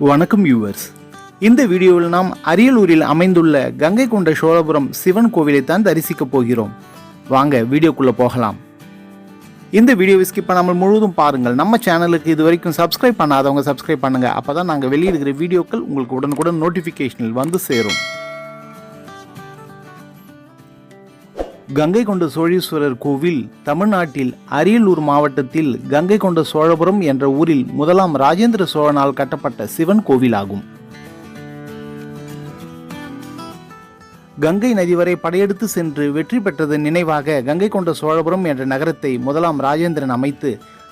வணக்கம் வியூவர்ஸ் இந்த வீடியோவில் நாம் அரியலூரில் அமைந்துள்ள கங்கை கொண்ட சோழபுரம் சிவன் கோவிலை தான் தரிசிக்கப் போகிறோம். வாங்க வீடியோக்குள்ள போகலாம். இந்த வீடியோவை ஸ்கிப் பண்ணாமல் முழுவதும் பாருங்கள். நம்ம சேனலுக்கு இது வரைக்கும் சப்ஸ்கிரைப் பண்ணாதவங்க சப்ஸ்கிரைப் பண்ணுங்க. அப்பதான் நாங்கள் வெளியிடுகிற வீடியோக்கள் உங்களுக்கு உடனுக்குடன் நோட்டிஃபிகேஷனில் வந்து சேரும். கங்கை கொண்ட சோழீஸ்வரர் கோவில் தமிழ்நாட்டில் அரியலூர் மாவட்டத்தில் கங்கை கொண்ட சோழபுரம் என்ற ஊரில் முதலாம் ராஜேந்திர சோழனால் கட்டப்பட்ட சிவன் கோவிலாகும். கங்கை நதி வரை படையெடுத்து சென்று வெற்றி பெற்றதன் நினைவாக கங்கை கொண்ட சோழபுரம் என்ற நகரத்தை முதலாம் ராஜேந்திரன் அமைத்து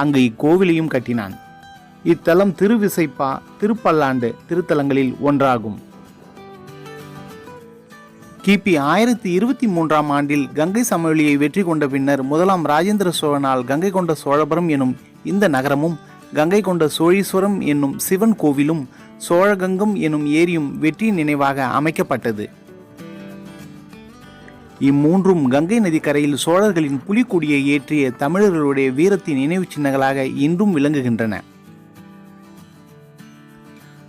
அங்கு இக்கோவிலையும் கட்டினான். இத்தலம் திருவிசைப்பா திருப்பல்லாண்டு திருத்தலங்களில் ஒன்றாகும். கிபி ஆயிரத்தி இருபத்தி மூன்றாம் ஆண்டில் கங்கை சமவெளியை வெற்றி கொண்ட பின்னர் முதலாம் ராஜேந்திர சோழனால் கங்கை கொண்ட சோழபுரம் எனும் இந்த நகரமும் கங்கை கொண்ட சோழீஸ்வரம் என்னும் சிவன் கோவிலும் சோழகங்கம் எனும் ஏரியும் வெற்றி நினைவாக அமைக்கப்பட்டது. இம்மூன்றும் கங்கை நதிக்கரையில் சோழர்களின் புலிக்கொடியை ஏற்றிய தமிழர்களுடைய வீரத்தின் நினைவு சின்னங்களாக இன்றும் விளங்குகின்றன.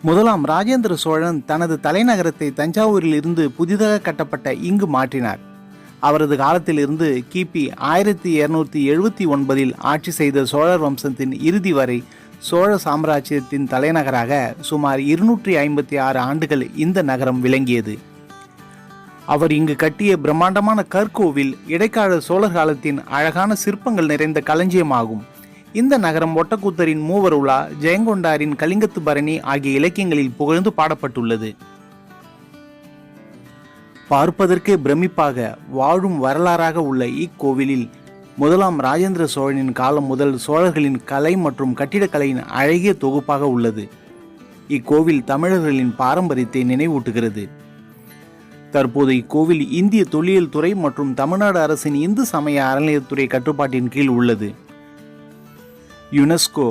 முதலாம் ராஜேந்திர சோழன் தனது தலைநகரத்தை தஞ்சாவூரில் இருந்து புதிதாக கட்டப்பட்ட இங்கு மாற்றினார். அவரது காலத்திலிருந்து கிபி ஆயிரத்தி இருநூத்தி எழுபத்தி ஒன்பதில் ஆட்சி செய்த சோழர் வம்சத்தின் இறுதி வரை சோழ சாம்ராஜ்யத்தின் தலைநகராக சுமார் இருநூற்றி ஐம்பத்தி ஆறு ஆண்டுகள் இந்த நகரம் விளங்கியது. அவர் இங்கு கட்டிய பிரம்மாண்டமான கற்கோவில் இடைக்கால சோழர் காலத்தின் அழகான சிற்பங்கள் நிறைந்த களஞ்சியமாகும். இந்த நகரம் ஒட்டக்கூத்தரின் மூவருலா ஜெயங்கொண்டாரின் கலிங்கத்து பரணி ஆகிய இலக்கியங்களில் புகழ்ந்து பாடப்பட்டுள்ளது. பார்ப்பதற்கே பிரமிப்பாக வாழும் வரலாறாக உள்ள இக்கோவிலில் முதலாம் ராஜேந்திர சோழனின் காலம் முதல் சோழர்களின் கலை மற்றும் கட்டிடக்கலையின் அழகிய தொகுப்பாக உள்ளது. இக்கோவில் தமிழர்களின் பாரம்பரியத்தை நினைவூட்டுகிறது. தற்போது இக்கோவில் இந்திய தொல்லியல் துறை மற்றும் தமிழ்நாடு அரசின் இந்து சமய அறநிலையத்துறை கட்டுப்பாட்டின் கீழ் உள்ளது. யுனெஸ்கோ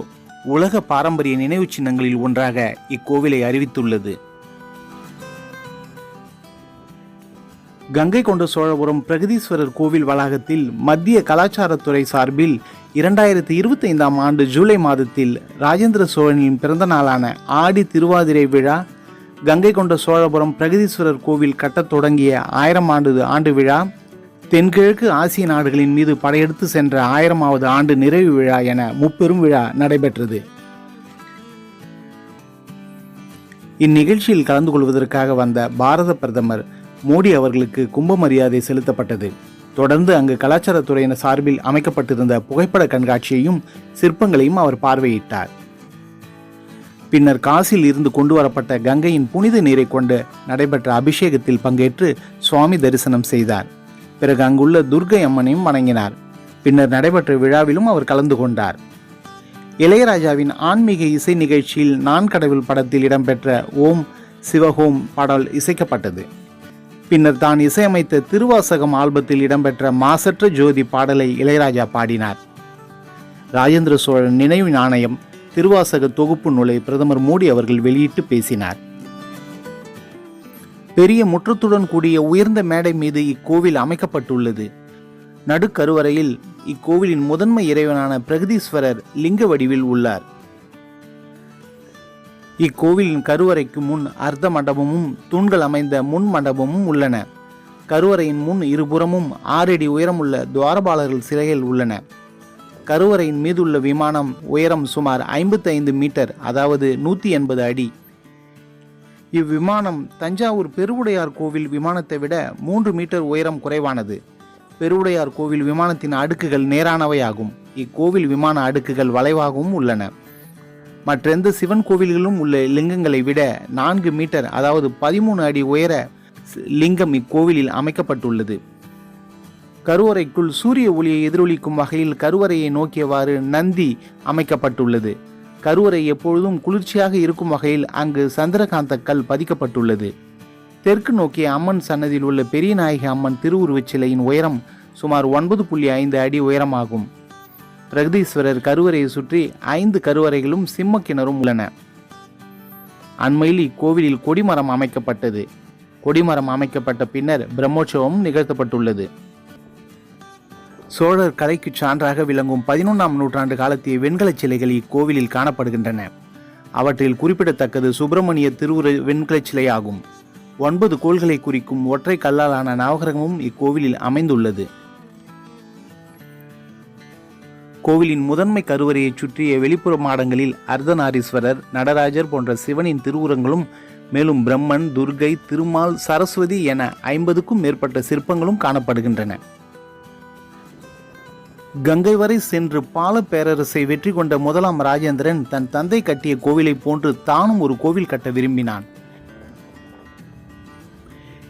உலக பாரம்பரிய நினைவு சின்னங்களில் ஒன்றாக இக்கோவிலை அறிவித்துள்ளது. கங்கை கொண்ட சோழபுரம் பிரகதீஸ்வரர் கோவில் வளாகத்தில் மத்திய கலாச்சாரத்துறை சார்பில் இரண்டாயிரத்தி இருபத்தி ஐந்தாம் ஆண்டு ஜூலை மாதத்தில் ராஜேந்திர சோழனின் பிறந்த நாளான ஆடி திருவாதிரை விழா கங்கை கொண்ட சோழபுரம் பிரகதீஸ்வரர் கோவில் கட்டத் தொடங்கிய ஆயிரம் ஆண்டு ஆண்டு விழா. தென்கிழக்கு ஆசிய நாடுகளின் மீது படையெடுத்து சென்ற ஆயிரமாவது ஆண்டு நிறைவு விழா என முப்பெரும் விழா நடைபெற்றது. இந்நிகழ்ச்சியில் கலந்து கொள்வதற்காக வந்த பாரத பிரதமர் மோடி அவர்களுக்கு கும்ப மரியாதை செலுத்தப்பட்டது. தொடர்ந்து அங்கு கலாச்சாரத்துறையினர் சார்பில் அமைக்கப்பட்டிருந்த புகைப்பட கண்காட்சியையும் சிற்பங்களையும் அவர் பார்வையிட்டார். பின்னர் காசில் இருந்து கொண்டு வரப்பட்ட கங்கையின் புனித நீரை கொண்டு நடைபெற்ற அபிஷேகத்தில் பங்கேற்று சுவாமி தரிசனம் செய்தார். பிறகு அங்குள்ள துர்கை அம்மனையும் வணங்கினார். பின்னர் நடைபெற்ற விழாவிலும் அவர் கலந்து கொண்டார். இளையராஜாவின் ஆன்மீக இசை நிகழ்ச்சியில் நான் கடவுள் படத்தில் இடம்பெற்ற ஓம் சிவஹோம் பாடல் இசைக்கப்பட்டது. பின்னர் தான் இசையமைத்த திருவாசகம் ஆல்பத்தில் இடம்பெற்ற மாசற்ற ஜோதி பாடலை இளையராஜா பாடினார். ராஜேந்திர சோழன் நினைவு நாணயம் திருவாசக தொகுப்பு நூலை பிரதமர் மோடி அவர்கள் வெளியிட்டு பேசினார். பெரிய முற்றத்துடன் கூடிய உயர்ந்த மேடை மீது இக்கோவில் அமைக்கப்பட்டுள்ளது. நடுக்கருவறையில் இக்கோவிலின் முதன்மை இறைவனான பிரகதீஸ்வரர் லிங்க வடிவில் உள்ளார். இக்கோவிலின் கருவறைக்கு முன் அர்த்த மண்டபமும் தூண்கள் அமைந்த முன் மண்டபமும் உள்ளன. கருவறையின் முன் இருபுறமும் ஆறடி உயரமுள்ள துவாரபாலர்கள் சிலைகள் உள்ளன. கருவறையின் மீதுள்ள விமானம் உயரம் சுமார் ஐம்பத்தைந்து மீட்டர் அதாவது நூற்றி எண்பது அடி. இவ்விமானம் தஞ்சாவூர் பெருவுடையார் கோவில் விமானத்தை விட மூன்று மீட்டர் உயரம் குறைவானது. பெருவுடையார் கோவில் விமானத்தின் அடுக்குகள் நேரானவையாகும். இக்கோவில் விமான அடுக்குகள் வளைவாகவும் உள்ளன. மற்றெந்த சிவன் கோவில்களிலும் உள்ள லிங்கங்களை விட நான்கு மீட்டர் அதாவது பதிமூணு அடி உயர லிங்கம் இக்கோவிலில் அமைக்கப்பட்டுள்ளது. கருவறைக்குள் சூரிய ஒளியை எதிரொலிக்கும் வகையில் கருவறையை நோக்கியவாறு நந்தி அமைக்கப்பட்டுள்ளது. கருவறை எப்பொழுதும் குளிர்ச்சியாக இருக்கும் வகையில் அங்கு சந்திரகாந்த கல் பதிக்கப்பட்டுள்ளது. தெற்கு நோக்கிய அம்மன் சன்னதியில் உள்ள பெரிய நாயகி அம்மன் திருவுருவச் சிலையின் உயரம் சுமார் ஒன்பது புள்ளி ஐந்து அடி உயரமாகும். பிரகதீஸ்வரர் கருவறையை சுற்றி ஐந்து கருவறைகளும் சிம்ம கிணறும் உள்ளன. அண்மையில் இக்கோவிலில் கொடிமரம் அமைக்கப்பட்டது. கொடிமரம் அமைக்கப்பட்ட பின்னர் பிரம்மோற்சவம் நிகழ்த்தப்பட்டுள்ளது. சோழர் கலைக்கு சான்றாக விளங்கும் பதினொன்றாம் நூற்றாண்டு காலத்திய வெண்கலச் சிலைகள் இக்கோவிலில் காணப்படுகின்றன. அவற்றில் குறிப்பிடத்தக்கது சுப்பிரமணிய திருவுரு வெண்கலச் சிலை ஆகும் ஒன்பது கோள்களை குறிக்கும் ஒற்றை கல்லாலான நவகிரகமும் இக்கோவிலில் அமைந்துள்ளது. கோவிலின் முதன்மை கருவறையைச் சுற்றிய வெளிப்புற மாடங்களில் அர்த்தநாரீஸ்வரர் நடராஜர் போன்ற சிவனின் திருவுரங்களும் மேலும் பிரம்மன் துர்கை திருமால் சரஸ்வதி என ஐம்பதுக்கும் மேற்பட்ட சிற்பங்களும் காணப்படுகின்றன. கங்கை வரை சென்று பால பேரரசை வெற்றி கொண்ட முதலாம் ராஜேந்திரன் தன் தந்தை கட்டிய கோவிலைப் போன்று தானும் ஒரு கோவில் கட்ட விரும்பினான்.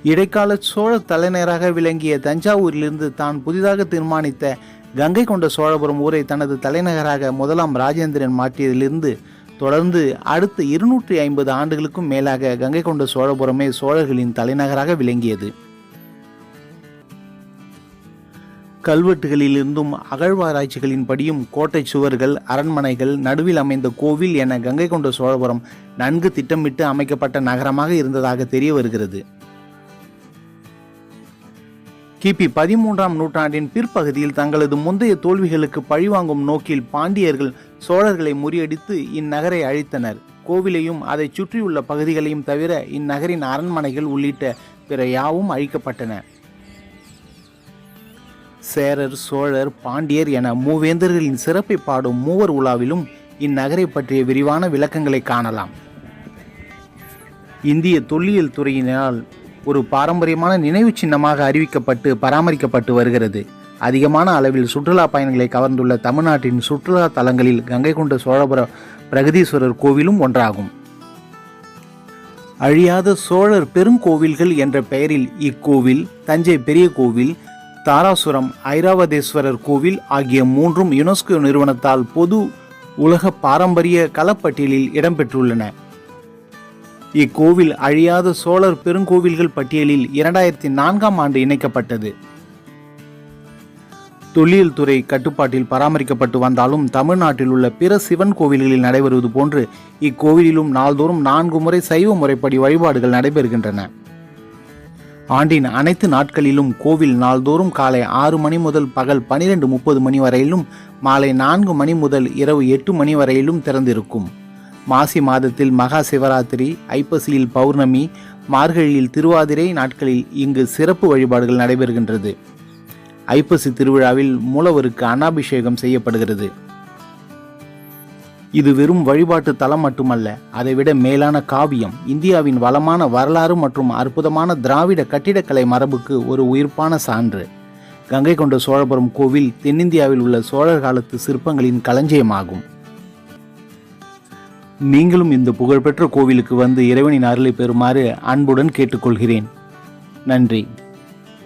இடைக்கால சோழ தலைநகராக விளங்கிய தஞ்சாவூரிலிருந்து தான் புதிதாக தீர்மானித்த கங்கை கொண்ட சோழபுரம் ஊரை தனது தலைநகராக முதலாம் ராஜேந்திரன் மாற்றியதிலிருந்து தொடர்ந்து அடுத்த இருநூற்றி ஐம்பது ஆண்டுகளுக்கும் மேலாக கங்கை கொண்ட சோழபுரமே சோழர்களின் தலைநகராக விளங்கியது. கல்வெட்டுகளிலிருந்தும் அகழ்வாராய்ச்சிகளின்படியும் கோட்டை சுவர்கள் அரண்மனைகள் நடுவில் அமைந்த கோவில் என கங்கை கொண்ட சோழபுரம் நன்கு திட்டமிட்டு அமைக்கப்பட்ட நகரமாக இருந்ததாக தெரிய வருகிறது. கிபி பதிமூன்றாம் நூற்றாண்டின் பிற்பகுதியில் தங்களது முந்தைய தோல்விகளுக்கு பழிவாங்கும் நோக்கில் பாண்டியர்கள் சோழர்களை முறியடித்து இந்நகரை அழித்தனர். கோவிலையும் அதைச் சுற்றியுள்ள பகுதிகளையும் தவிர இந்நகரின் அரண்மனைகள் உள்ளிட்ட பிற யாவும் அழிக்கப்பட்டன. சேரர் சோழர் பாண்டியர் என மூவேந்தர்களின் சிறப்பை பாடும் மூவர் உலாவிலும் இந்நகரை பற்றிய விரிவான விளக்கங்களை காணலாம். இந்திய தொல்லியல் துறையினால் ஒரு பாரம்பரியமான நினைவு சின்னமாக அறிவிக்கப்பட்டு பராமரிக்கப்பட்டு வருகிறது. அதிகமான அளவில் சுற்றுலா பயணிகளை கவர்ந்துள்ள தமிழ்நாட்டின் சுற்றுலா தலங்களில் கங்கை கொண்ட சோழபுர பிரகதீஸ்வரர் கோவிலும் ஒன்றாகும். அழியாத சோழர் பெருங்கோவில்கள் என்ற பெயரில் இக்கோவில் தஞ்சை பெரிய கோவில் தாராசுரம் ஐராவதேஸ்வரர் கோவில் ஆகிய மூன்றும் யுனெஸ்கோ நிறுவனத்தால் பொது உலக பாரம்பரிய களப்பட்டியலில் இடம்பெற்றுள்ளன. இக்கோவில் அழியாத சோழர் பெருங்கோவில்கள் பட்டியலில் இரண்டாயிரத்தி நான்காம் ஆண்டு இணைக்கப்பட்டது. தொல்லியல் துறை கட்டுப்பாட்டில் பராமரிக்கப்பட்டு வந்தாலும் தமிழ்நாட்டில் உள்ள பிற சிவன் கோவில்களில் நடைபெறுவது போன்று இக்கோவிலிலும் நாள்தோறும் நான்கு முறை சைவ முறைப்படி வழிபாடுகள் நடைபெறுகின்றன. ஆண்டின் அனைத்து நாட்களிலும் கோவில் நாள்தோறும் காலை ஆறு மணி முதல் பகல் பனிரெண்டு முப்பது மணி வரையிலும் மாலை நான்கு மணி முதல் இரவு எட்டு மணி வரையிலும் திறந்திருக்கும். மாசி மாதத்தில் மகா சிவராத்திரி ஐப்பசியில் பௌர்ணமி மார்கழியில் திருவாதிரை நாட்களில் இங்கு சிறப்பு வழிபாடுகள் நடைபெறுகின்றது. ஐப்பசி திருவிழாவில் மூலவருக்கு அன்னாபிஷேகம் செய்யப்படுகிறது. இது வெறும் வழிபாட்டு தலம் மட்டுமல்ல அதைவிட மேலான காவியம் இந்தியாவின் வளமான வரலாறு மற்றும் அற்புதமான திராவிட கட்டிடக்கலை மரபுக்கு ஒரு உயிர்ப்பான சான்று. கங்கை கொண்ட சோழபுரம் கோவில் தென்னிந்தியாவில் உள்ள சோழர் காலத்து சிற்பங்களின் களஞ்சியமாகும். நீங்களும் இந்த புகழ்பெற்ற கோவிலுக்கு வந்து இறைவனின் அருளை பெறுமாறு அன்புடன் கேட்டுக்கொள்கிறேன். நன்றி.